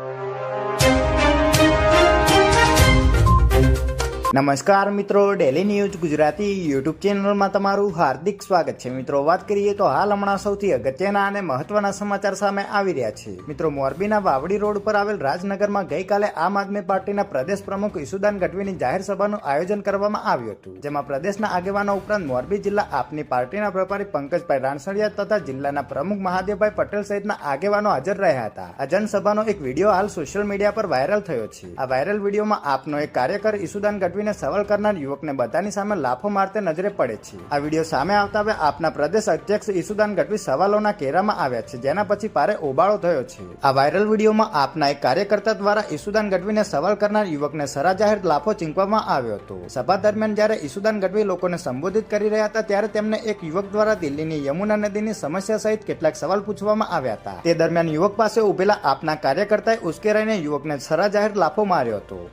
you. નમસ્કાર મિત્રો daily news Gujarati YouTube ચેનલમાં તમારું હાર્દિક સ્વાગત છે. મિત્રો, વાત કરીએ તો હાલ હમણાં સૌથી અગત્યના અને મહત્વના સમાચાર સામે આવી રહ્યા છે. મિત્રો, મોરબીના વાવડી રોડ પર આવેલ રાજનગરમાં ગઈકાલે આમ આદમી પાર્ટીના પ્રદેશ પ્રમુખ ઈસુદાન ગઢવીની જાહેર સભાનું આયોજન કરવામાં આવ્યું હતું. જેમાં પ્રદેશના આગેવાનો ઉપરાંત મોરબી જિલ્લા આપની પાર્ટીના પ્રભારી પંકજભાઈ રાણસડિયા તથા જિલ્લાના પ્રમુખ મહાદેવભાઈ પટેલ સહિતના આગેવાનો હાજર રહ્યા હતા. આ જનસભાનો એક વીડિયો હાલ સોશિયલ મીડિયા પર વાયરલ થયો છે. આ વાયરલ વિડીયોમાં આપનો એક કાર્યકર ઈસુદાન ગઢવીને સવાલ કરનાર યુવકને બધાની સામે લાફો મારતે નજરે પડે છે. આ વીડિયો સામે આવતા આપના પ્રદેશ અધ્યક્ષ ઈસુદાન ગઢવી સવાલોના કેરામાં આવ્યા છે, જેના પછી પારે ઓબાળો થયો છે. આ વાયરલ વિડીયોમાં આપના એક કાર્યકર્તા દ્વારા ઈસુદાન ગઢવીને સવાલ કરનાર યુવકને સરા જાહેર લાફો ચીંકવામાં આવ્યો હતો. સભા દરમિયાન જ્યારે ઈસુદાન ગઢવી લોકોને સંબોધિત કરી રહ્યા હતા, ત્યારે તેમને એક યુવક દ્વારા દિલ્હીની યમુના નદીની સમસ્યા સહિત કેટલાક સવાલ પૂછવામાં આવ્યા હતા. તે દરમિયાન યુવક પાસે ઉભેલા આપના કાર્યકર્તાએ ઉશ્કેરાઈને યુવકને સરા જાહેર લાફો માર્યો હતો.